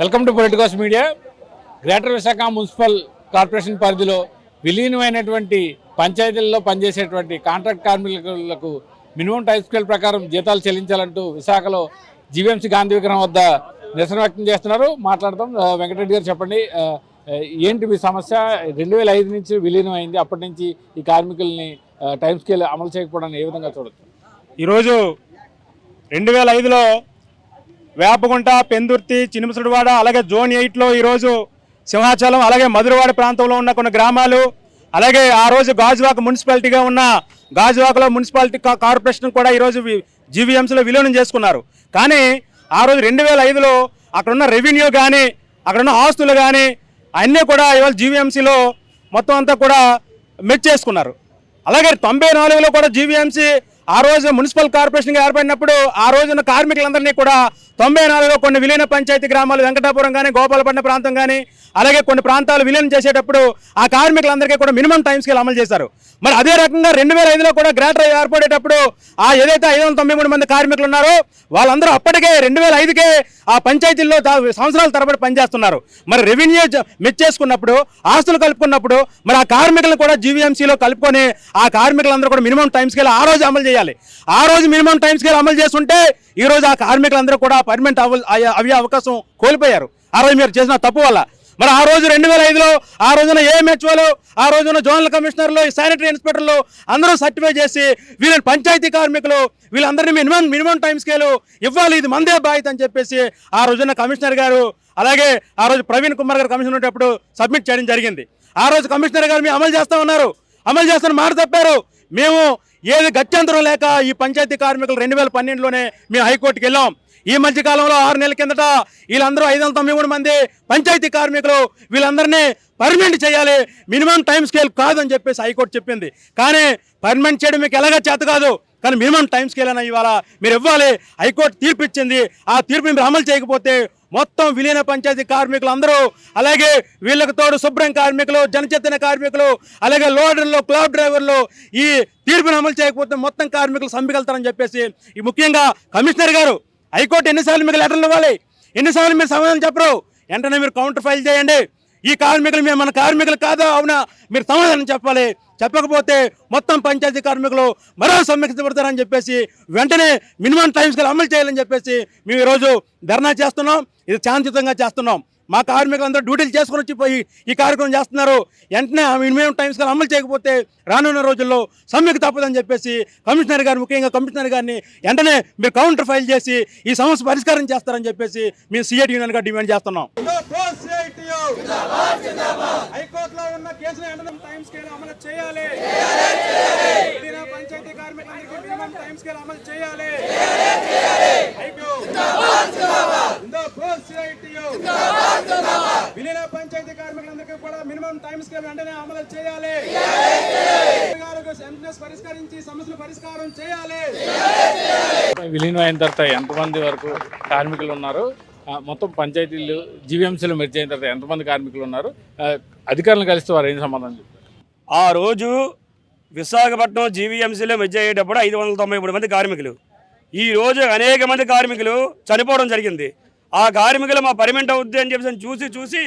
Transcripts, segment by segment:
Welcome to Politicos media. Greater Visakha municipal corporation పరిధిలో విలీనమైనటువంటి పంచాయతీల్లో పనిచేసేటువంటి కాంట్రాక్ట్ కార్మికులకు మినిమం టైం స్కేల్ ప్రకారం జీతాలు చెల్లించాలంటూ విశాఖలో జీవీఎంసీ గాంధీ విగ్రహం వద్ద నిరసన వ్యక్తం చేస్తున్నారు. మాట్లాడదాం. వెంకటరెడ్డి గారు చెప్పండి. ఏంటి మీ సమస్య? రెండు వేల ఐదు నుంచి విలీనం అయింది అప్పటి నుంచి ఈ కార్మికుల్ని టైం స్కేల్ అమలు చేయకపోవడాన్ని ఏ విధంగా చూడొచ్చు? ఈరోజు రెండు వేల ఐదులో వేపగుంట పెందుర్తి చినుముసుడివాడ అలాగే జోన్ ఎయిట్లో ఈరోజు సింహాచలం అలాగే మధురవాడ ప్రాంతంలో ఉన్న కొన్ని గ్రామాలు అలాగే ఆ రోజు గాజువాక మున్సిపాలిటీగా ఉన్న గాజువాకలో మున్సిపాలిటీ కార్పొరేషన్ కూడా ఈరోజు జీవీఎంసీలో విలీనం చేసుకున్నారు. కానీ ఆ రోజు రెండు వేల ఐదులో అక్కడ ఉన్న రెవెన్యూ కానీ అక్కడ ఉన్న ఆస్తులు కానీ అన్నీ కూడా ఇవాళ జీవీఎంసీలో మొత్తం అంతా కూడా మెచ్చేసుకున్నారు అలాగే తొంభై నాలుగులో కూడా జీవీఎంసీ ఆ రోజు మున్సిపల్ కార్పొరేషన్గా ఏర్పడినప్పుడు ఆ రోజున కార్మికులందరినీ కూడా తొంభై నాలుగులో కొన్ని విలీన పంచాయతీ గ్రామాలు వెంకటాపురం కానీ గోపాలపట్నం ప్రాంతం కానీ అలాగే కొన్ని ప్రాంతాలు విలీనం చేసేటప్పుడు ఆ కార్మికులందరికీ కూడా మినిమం టైం స్కేల్ అమలు చేశారు. మరి అదే రకంగా రెండు వేల ఐదులో కూడా గ్రేటర్ ఏర్పడేటప్పుడు ఆ ఏదైతే ఐదు వందల తొంభై మూడు మంది కార్మికులు ఉన్నారో వాళ్ళందరూ అప్పటికే రెండు వేల ఐదుకే ఆ పంచాయతీల్లో సంవత్సరాల తరబడి పనిచేస్తున్నారు. మరి రెవెన్యూ మెచ్చేసుకున్నప్పుడు ఆస్తులు కలుపుకున్నప్పుడు మరి ఆ కార్మికులను కూడా జీవీఎంసీలో కలుపుకొని ఆ కార్మికులందరూ కూడా మినిమం టైం స్కేల్ ఆ రోజు అమలు చేయాలి. ఆ రోజు మినిమం టైం స్కేల్ అమలు చేస్తుంటే ఈ రోజు ఆ కార్మికులందరూ కూడా పర్మనెంట్ అవ అయ్యే- అయ్యే అవకాశం కోల్పోయారు. ఆ రోజు మీరు చేసిన తప్పు వల్ల. మరి ఆ రోజు రెండు వేల ఐదులో ఆ రోజున ఏఎంహెచ్ఓలు ఆ రోజున జోనల్ కమిషనర్లు శానిటరీ ఇన్స్పెక్టర్లు అందరూ సర్టిఫై చేసి వీళ్ళని పంచాయతీ కార్మికులు వీళ్ళందరినీ మినిమం మినిమం టైం స్కేలు ఇవ్వాలి ఇది మందే బాధ్యత అని చెప్పేసి ఆ రోజున కమిషనర్ గారు అలాగే ఆ రోజు ప్రవీణ్ కుమార్ గారు కమిషనర్ ఉన్నప్పుడు సబ్మిట్ చేయడం జరిగింది. ఆ రోజు కమిషనర్ గారు మేము అమలు చేస్తూ ఉన్నారు. అమలు చేస్తున్న మాట తప్పారు. మేము ఏది గత్యంతరం లేక ఈ పంచాయతీ కార్మికులు రెండు వేల పన్నెండులోనే మేము హైకోర్టుకి వెళ్ళాం. ఈ మధ్యకాలంలో ఆరు నెలల కిందట వీళ్ళందరూ ఐదు వందల తొంభై మూడు మంది పంచాయతీ కార్మికులు వీళ్ళందరినీ పర్మనెంట్ చేయాలి. మినిమం టైం స్కేల్ కాదని చెప్పేసి హైకోర్టు చెప్పింది. కానీ పర్మనెంట్ చేయడం మీకు ఎలాగ చేత కాదు. కానీ మినిమం టైం స్కేల్ అయినా ఇవాళ మీరు ఇవ్వాలి. హైకోర్టు తీర్పు ఇచ్చింది. ఆ తీర్పుని మీరు అమలు చేయకపోతే మొత్తం విలీన పంచాయతీ కార్మికులు అందరూ అలాగే వీళ్ళకి తోడు శుభ్రం కార్మికులు జనచేతన కార్మికులు అలాగే లోడర్లు క్లాబ్ డ్రైవర్లు ఈ తీర్పును అమలు చేయకపోతే మొత్తం కార్మికులు సంపికెళ్తారని చెప్పేసి ఈ ముఖ్యంగా కమిషనర్ గారు హైకోర్టు ఎన్నిసార్లు మీకు లెటర్లు ఇవ్వాలి? ఎన్నిసార్లు మీరు సమాధానం చెప్పరు? వెంటనే మీరు కౌంటర్ ఫైల్ చేయండి. ఈ కార్మికులు మేము మన కార్మికులు కాదా అవునా? మీరు సమాధానం చెప్పాలి. చెప్పకపోతే మొత్తం పంచాయతీ కార్మికులు మరో సమ్మెక్షించబడతారని చెప్పేసి వెంటనే మినిమం టైమ్స్కి అమలు చేయాలని చెప్పేసి మేము ఈరోజు ధర్నా చేస్తున్నాం. ఇది శాంతియుతంగా చేస్తున్నాం. మా కార్మికులందరూ డ్యూటీలు చేసుకుని వచ్చి పోయి ఈ కార్యక్రమం చేస్తున్నారు. వెంటనే మినిమం టైమ్స్ అమలు చేయకపోతే రానున్న రోజుల్లో సమ్మెకు తప్పదని చెప్పేసి కమిషనర్ గారు ముఖ్యంగా కమిషనర్ గారిని వెంటనే మీరు కౌంటర్ ఫైల్ చేసి ఈ సమస్య పరిష్కారం చేస్తారని చెప్పేసి మేము సిఐటి యూనియన్గా డిమాండ్ చేస్తున్నాం. హైకోర్టులో ఉన్న వెంటనే టైం స్కేల్ అమలు చేయాలి. పంచాయతీ కార్మికులందరికీ మినిమం టైం స్కేల్ అమలు చేయాలి ఐక్యూ. జిందాబాద్ సిఐటియు. విలీన పంచాయతీ కార్మికులందరికీ కూడా మినిమం టైం స్కేల్ వెంటనే అమలు చేయాలి గారు వెంటనే పరిష్కరించి సమస్యలు పరిష్కారం చేయాలి. విలీనం అయిన తర్వాత ఎంతమంది వరకు కార్మికులు ఉన్నారు? మొత్తం పంచాయతీలు జీవీఎంసీలు మెర్జ్ అయిన తర్వాత ఎంతమంది కార్మికులు ఉన్నారు? ఆ, అధికారులను కలిస్తే వారు ఏం సమాధానం చెప్తారు? ఆ రోజు విశాఖపట్నం జీవీఎంసీలో మెజ్జ అయ్యేటప్పుడు ఐదు వందల తొంభై మూడు మంది కార్మికులు. ఈ రోజు అనేక మంది కార్మికులు చనిపోవడం జరిగింది. ఆ కార్మికులు మా పర్మనెంట్ అవుద్ది అని చెప్పేసి చూసి చూసి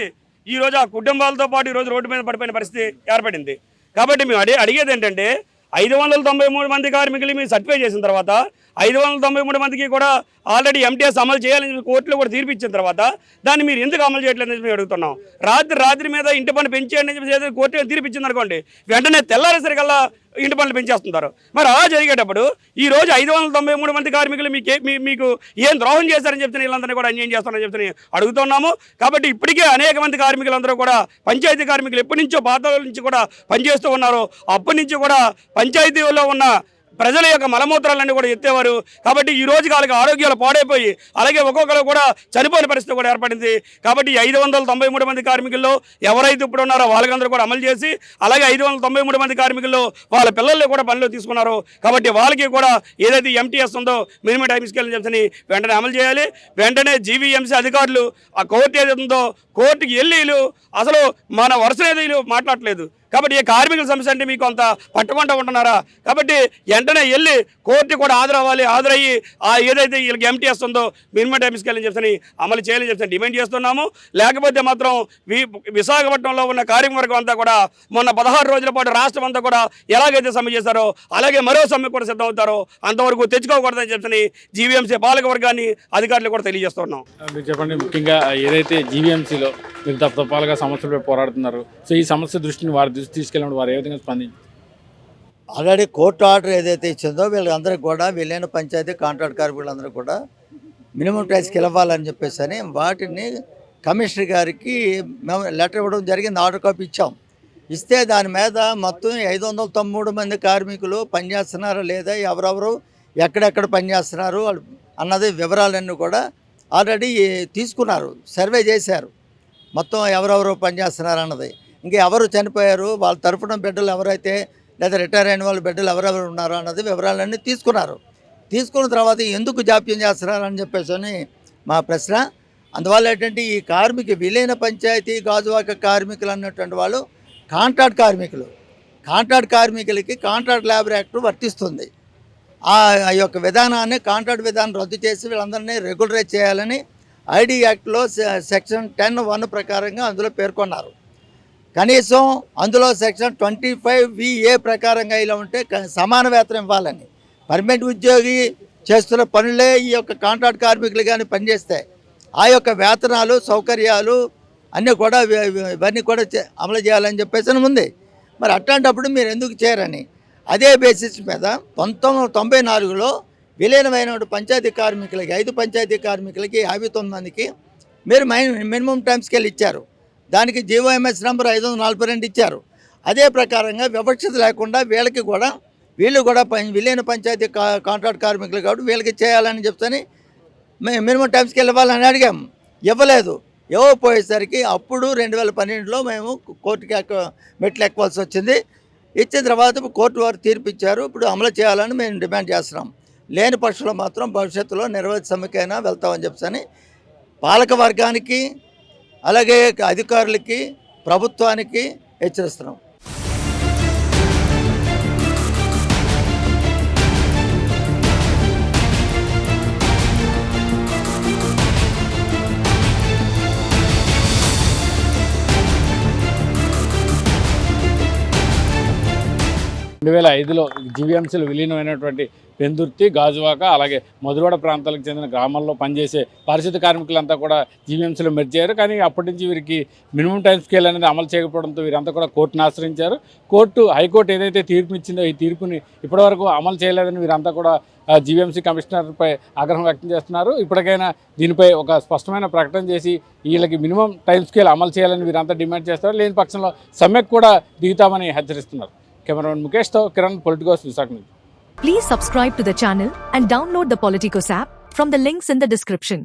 ఈ రోజు ఆ కుటుంబాలతో పాటు ఈ రోజు రోడ్డు మీద పడిపోయిన పరిస్థితి ఏర్పడింది. కాబట్టి మేము అడిగే అడిగేది ఏంటంటే ఐదు వందల తొంభై మూడు మంది కార్మికులు మీరు సర్టిఫై చేసిన తర్వాత ఐదు వందల తొంభై మూడు మందికి కూడా ఆల్రెడీ ఎంటీఎస్ అమలు చేయాలని కోర్టులో కూడా తీర్పిచ్చిన తర్వాత దాన్ని మీరు ఎందుకు అమలు చేయట్లేదని చెప్పి అడుగుతున్నాం. రాత్రి రాత్రి మీద ఇంటి పని పెంచేయండి అని చెప్పి కోర్టు తీర్పు అనుకోండి వెంటనే తెల్లారేసరికల్లా ఇంటి పనులు పెంచేస్తుంటారు. మరి అలా జరిగేటప్పుడు ఈ రోజు ఐదు వందల తొంభై మూడు మంది కార్మికులు మీకు మీ- మీకు ఏం ద్రోహం చేశారని చెప్తే వీళ్ళందరినీ కూడా అన్యాయం చేస్తారని చెప్తే అడుగుతున్నాము. కాబట్టి ఇప్పటికే అనేక మంది కార్మికులందరూ కూడా పంచాయతీ కార్మికులు ఎప్పటి నుంచో పాత నుంచి కూడా పనిచేస్తూ ఉన్నారు. అప్పటి నుంచి కూడా పంచాయతీలో ఉన్న ప్రజల యొక్క మలమూత్రాలన్నీ కూడా ఎత్తేవారు. కాబట్టి ఈ రోజు వాళ్ళకి ఆరోగ్యాలు పాడైపోయి అలాగే ఒక్కొక్కరు కూడా చనిపోయిన పరిస్థితి కూడా ఏర్పడింది. కాబట్టి ఐదు వందల తొంభై మూడు మంది కార్మికుల్లో ఎవరైతే ఇప్పుడు ఉన్నారో వాళ్ళకందరూ కూడా అమలు చేసి అలాగే ఐదు వందల తొంభై మూడు మంది కార్మికుల్లో వాళ్ళ పిల్లల్ని కూడా పనిలో తీసుకున్నారు. కాబట్టి వాళ్ళకి కూడా ఏదైతే ఎంటీఎస్ ఉందో మినిమం టైం స్కేల్ చెప్పని వెంటనే అమలు చేయాలి. వెంటనే జీవీఎంసీ అధికారులు ఆ కోర్టు ఏదైతే ఉందో కోర్టుకి వెళ్ళి అసలు మన వరుస ఏదో మాట్లాడలేదు మాట్లాడట్లేదు. కాబట్టి ఈ కార్మికుల సమస్య అంటే మీకు అంత పట్టకుండా ఉంటున్నారా? కాబట్టి వెంటనే వెళ్ళి కోర్టు కూడా హాజరవ్వాలి హాజరయ్యి ఆ ఏదైతే వీళ్ళకి ఎంటీ వస్తుందో మినిమం టైం స్కేల్ అమలు చేయాలని చెప్పి డిమాండ్ చేస్తున్నాము. లేకపోతే మాత్రం వి- విశాఖపట్నంలో ఉన్న కార్మికవర్గం అంతా కూడా మొన్న పదహారు రోజుల పాటు రాష్ట్రం అంతా కూడా ఎలాగైతే సమ్మె చేశారో అలాగే మరో సమ్మె కూడా సిద్ధమవుతారో అంతవరకు తెచ్చుకోకూడదని చెప్పని జీవీఎంసీ పాలక వర్గాన్ని అధికారులు కూడా తెలియజేస్తున్నాం. మీరు చెప్పండి ముఖ్యంగా ఏదైతే జీవీఎంసీలో మీరు తప్పతపాలుగా సమస్యలపై పోరాడుతున్నారు సో ఈ సమస్య దృష్టిని వారి తీసుకెళ్ళినప్పుడు వారు ఏ విధంగా స్పందించారు? ఆల్రెడీ కోర్టు ఆర్డర్ ఏదైతే ఇచ్చిందో వీళ్ళందరికీ కూడా వీళ్ళైన పంచాయతీ కాంట్రాక్ట్ కార్మికులందరూ కూడా మినిమం ప్రైస్కి ఇవ్వాలని చెప్పేసి అని వాటిని కమిషనర్ గారికి మేము లెటర్ ఇవ్వడం జరిగింది ఆర్డర్ కాపీ ఇచ్చాం. ఇస్తే దాని మీద మొత్తం ఐదు వందల తొమ్మిది మంది కార్మికులు పనిచేస్తున్నారా లేదా ఎవరెవరు ఎక్కడెక్కడ పనిచేస్తున్నారు అన్నది వివరాలన్నీ కూడా ఆల్రెడీ తీసుకున్నారు సర్వే చేశారు. మొత్తం ఎవరెవరు పనిచేస్తున్నారు అన్నది. ఇంకా ఎవరు చనిపోయారు? వాళ్ళ తరఫున బిడ్డలు ఎవరైతే లేదా రిటైర్ అయిన వాళ్ళ బిడ్డలు ఎవరెవరు ఉన్నారో అన్నది వివరాలన్నీ తీసుకున్నారు. తీసుకున్న తర్వాత ఎందుకు జాప్యం చేస్తున్నారు అని చెప్పేసి అని మా ప్రశ్న. అందువల్ల ఏంటంటే ఈ కార్మిక విలీన పంచాయతీ గాజువాక కార్మికులు అన్నటువంటి వాళ్ళు కాంట్రాక్ట్ కార్మికులు. కాంట్రాక్ట్ కార్మికులకి కాంట్రాక్ట్ లేబర్ యాక్ట్ వర్తిస్తుంది. ఆ ఆ యొక్క విధానాన్ని కాంట్రాక్ట్ విధానం రద్దు చేసి వీళ్ళందరినీ రెగ్యులరైజ్ చేయాలని ఐడి యాక్ట్లో సె- సెక్షన్ టెన్ వన్ ప్రకారంగా అందులో పేర్కొన్నారు. కనీసం అందులో సెక్షన్ ట్వంటీ ఫైవ్ విఏ ప్రకారంగా ఇలా ఉంటే సమాన వేతనం ఇవ్వాలని. పర్మనెంట్ ఉద్యోగి చేస్తున్న పనులే ఈ యొక్క కాంట్రాక్ట్ కార్మికులు కానీ పనిచేస్తాయి ఆ యొక్క వేతనాలు సౌకర్యాలు అన్నీ కూడా ఇవన్నీ కూడా చే- అమలు చేయాలని చెప్పేసి ఉంది. మరి అట్లాంటప్పుడు మీరు ఎందుకు చేయరని? అదే బేసిస్ మీద పంతొమ్మిది తొంభై నాలుగులో విలీనమైన పంచాయతీ కార్మికులకి ఐదు పంచాయతీ కార్మికులకి యాభై తొమ్మిది మందికి మీరు మై మినిమం టైం స్కేల్ ఇచ్చారు. దానికి జీవోఎంఎస్ నెంబర్ ఐదు వందల నలభై రెండు ఇచ్చారు. అదే ప్రకారంగా వివక్షత లేకుండా వీళ్ళకి కూడా వీళ్ళు కూడా పని విలీన పంచాయతీ కా కాంట్రాక్ట్ కార్మికులు కాబట్టి వీళ్ళకి చేయాలని చెప్తాని మి- మినిమం టైం స్కేల్ ఇవ్వాలని అడిగాం. ఇవ్వలేదు. ఇవ్వకపోయేసరికి అప్పుడు రెండు వేల పన్నెండులో మేము కోర్టుకి ఎక్క మెట్లు ఎక్కవలసి వచ్చింది. ఇచ్చిన తర్వాత కోర్టు వారు తీర్పు ఇచ్చారు. ఇప్పుడు అమలు చేయాలని మేము డిమాండ్ చేస్తున్నాం. లేని పక్షంలో మాత్రం భవిష్యత్తులో నిర్వహిత సమ్మెకైనా వెళ్తామని చెప్పని పాలక వర్గానికి అలాగే అధికారులకి ప్రభుత్వానికి హెచ్చరిస్తున్నాం. రెండు వేల ఐదులో జీవీఎంసీలు విలీనమైనటువంటి పెందుర్తి గాజువాక అలాగే మధురవాడ ప్రాంతాలకు చెందిన గ్రామాల్లో పనిచేసే పారిశుద్ధ కార్మికులంతా కూడా జీవీఎంసీలో మెర్జ్ కానీ అప్పటి నుంచి వీరికి మినిమం టైం స్కేల్ అనేది అమలు చేయకపోవడంతో వీరంతా కూడా కోర్టును ఆశ్రయించారు. కోర్టు హైకోర్టు ఏదైతే తీర్పు ఇచ్చిందో ఈ తీర్పుని ఇప్పటివరకు అమలు చేయలేదని వీరంతా కూడా జీవీఎంసీ కమిషనర్పై ఆగ్రహం వ్యక్తం చేస్తున్నారు. ఇప్పటికైనా దీనిపై ఒక స్పష్టమైన ప్రకటన చేసి వీళ్ళకి మినిమం టైం స్కేల్ అమలు చేయాలని వీరంతా డిమాండ్ చేస్తారు. లేని పక్షంలో సమ్మెకు కూడా దిగుతామని హెచ్చరిస్తున్నారు. కెమెరామెన్ ముఖేష్తో కిరణ్ పొలిటికోస్ విశాఖ నుంచి Please subscribe to the channel and download the Politicos app from the links in the description.